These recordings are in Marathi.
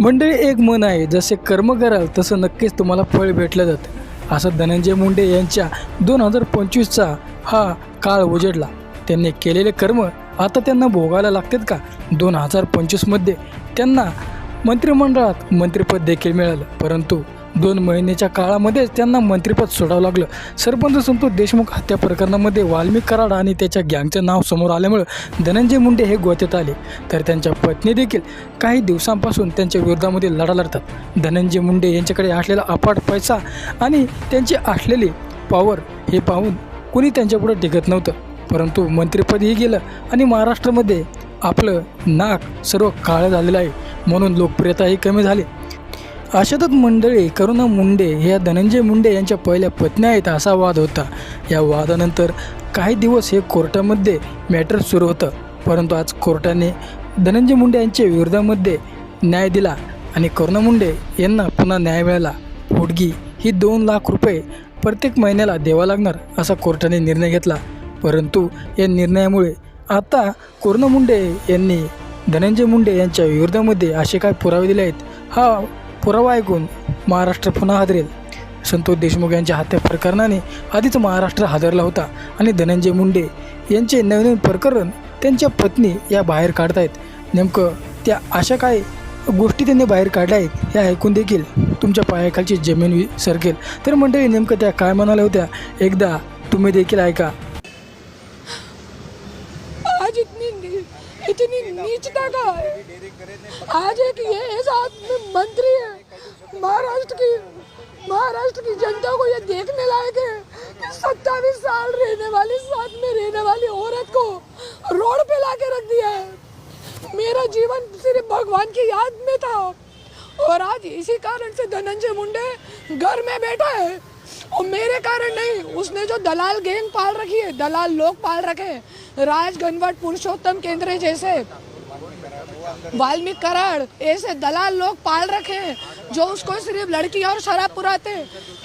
मंडळी एक मन आहे. जसे कर्म कराल तसं नक्कीच तुम्हाला फळ भेटलं जातं. असं धनंजय मुंडे यांच्या दोन हजार पंचवीसचा हा काळ उजडला. त्यांनी केलेले कर्म आता त्यांना भोगायला लागतात का? दोन हजार पंचवीसमध्ये त्यांना मंत्रिमंडळात मंत्रिपद देखील मिळालं. परंतु दोन महिन्याच्या काळामध्येच त्यांना मंत्रिपद सोडावं लागलं. सरपंच संतोष देशमुख हत्या प्रकरणामध्ये वाल्मिक कराड आणि त्याच्या गँगचं नाव समोर आल्यामुळं धनंजय मुंडे हे गोत्यात आले. तर त्यांच्या पत्नी देखील काही दिवसांपासून त्यांच्या विरोधामध्ये लढा लढतात. धनंजय मुंडे यांच्याकडे असलेला अपाट पैसा आणि त्यांची असलेली पॉवर हे पाहून कुणी त्यांच्यापुढे टिकत नव्हतं. परंतु मंत्रिपदही गेलं आणि महाराष्ट्रामध्ये आपलं नाक सर्व काळं झालेलं आहे. म्हणून लोकप्रियताही कमी झाली. अशातच मंडळी करुणा मुंडे ह्या धनंजय मुंडे यांच्या पहिल्या पत्नी आहेत असा वाद होता. या वादानंतर काही दिवस हे कोर्टामध्ये मॅटर सुरू होतं. परंतु आज कोर्टाने धनंजय मुंडे यांच्या विरोधामध्ये न्याय दिला आणि करुणा मुंडे यांना पुन्हा न्याय मिळाला. पोटगी ही दोन लाख रुपये प्रत्येक महिन्याला द्यावा लागणार असा कोर्टाने निर्णय घेतला. परंतु या निर्णयामुळे आता करुणा मुंडे यांनी धनंजय मुंडे यांच्या विरोधामध्ये असे काय पुरावे दिले आहेत हा पुरावा ऐकून महाराष्ट्र पुन्हा हादरेल. संतोष देशमुख यांच्या हत्या प्रकरणाने आधीच महाराष्ट्र हादरला होता आणि धनंजय मुंडे यांचे नवीन प्रकरण त्यांच्या पत्नी या बाहेर काढतायत. नेमकं त्या अशा काय गोष्टी त्यांनी बाहेर काढल्या आहेत या ऐकून देखील तुमच्या पायाखालची जमीन वि- सरकेल. तर मंडळी नेमकं त्या काय म्हणाल्या होत्या एकदा तुम्ही देखील ऐका. आज इतनी इतनी नीचता का आज एक ये ऐसा आदमी मंत्र महाराष्ट्र की महाराष्ट्र की जनता को ये देखने लायक है कि सत्तावीस साल रहने वाली, साथ में रहने वाली औरत को रोड पे ला के रख दिया है। मेरा जीवन सिर्फ़ भगवान की याद में था और आज इसी कारण से धनंजय मुंडे घर में बैठा है। और मेरे कारण नहीं, उसने जो दलाल गैंग पाल रखी है, दलाल लोग पाल रखे हैं, राज गनवट पुरुषोत्तम केंद्र जैसे वाल्मीकि ऐसे दलाल लोग पाल रखे हैं, जो उसको सिर्फ़ लड़की और शराब पुराते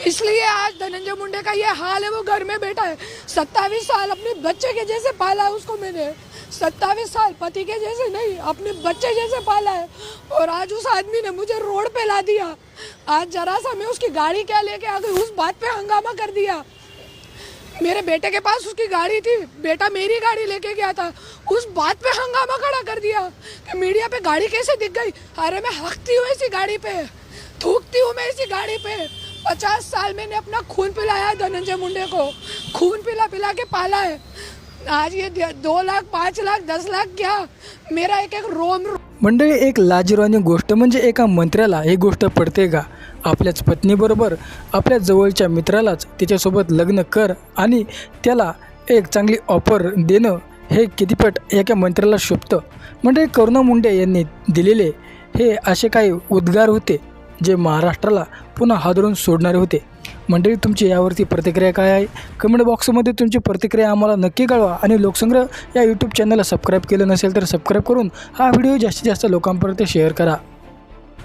इसलिए आज धनंजय मुंडे का ये हाल है, वो घर में बैठा है। सत्तावीस साल अपने बच्चे के जैसे पाला है उसको मैंने। सत्तावीस साल पति के जैसे नहीं, अपने बच्चे जैसे पाला है। और आज उस आदमी ने मुझे रोड पे ला दिया। आज जरा सा मैं उसकी गाड़ी क्या लेके आ गई, उस बात पे हंगामा कर दिया। मेरे बेटे के पास उसकी गाड़ी थी। बेटा मेरी गाड़ी लेके गया था। उस बात पे हंगामा खड़ा कर दिया कि मीडिया पे गाड़ी कैसे दिख गई? अरे मैं हकती हूँ इसी गाड़ी पे। थूकती हूँ मैं इसी गाड़ी पे। पचास साल मैंने अपना खून पिलाया है धनंजय मुंडे को। खून पिला पिला के पाला है। आज ये दो लाख पाच लाख दस लाख क्या? मेरा एक एक रोम मंडळी एक लाजिरवाणी गोष्ट म्हणजे एका मंत्र्याला ही गोष्ट पडते का? आपल्याच पत्नीबरोबर आपल्या जवळच्या मित्रालाच तिच्यासोबत लग्न कर आणि त्याला एक चांगली ऑफर देणं हे कितीपट एका मंत्र्याला शोभतं? म्हणजे करुणा मुंडे यांनी दिलेले हे असे काही उद्गार होते जे महाराष्ट्राला पुन्हा हादरून सोडणारे होते. मंडळी तुमची यावरती प्रतिक्रिया काय आहे? कमेंट बॉक्समध्ये तुमची प्रतिक्रिया आम्हाला नक्की कळवा. आणि लोकसंग्रह या यूट्यूब चॅनलला सबस्क्राईब केलं नसेल तर सबस्क्राईब करून हा व्हिडिओ जास्तीत जास्त लोकांपर्यंत शेअर करा.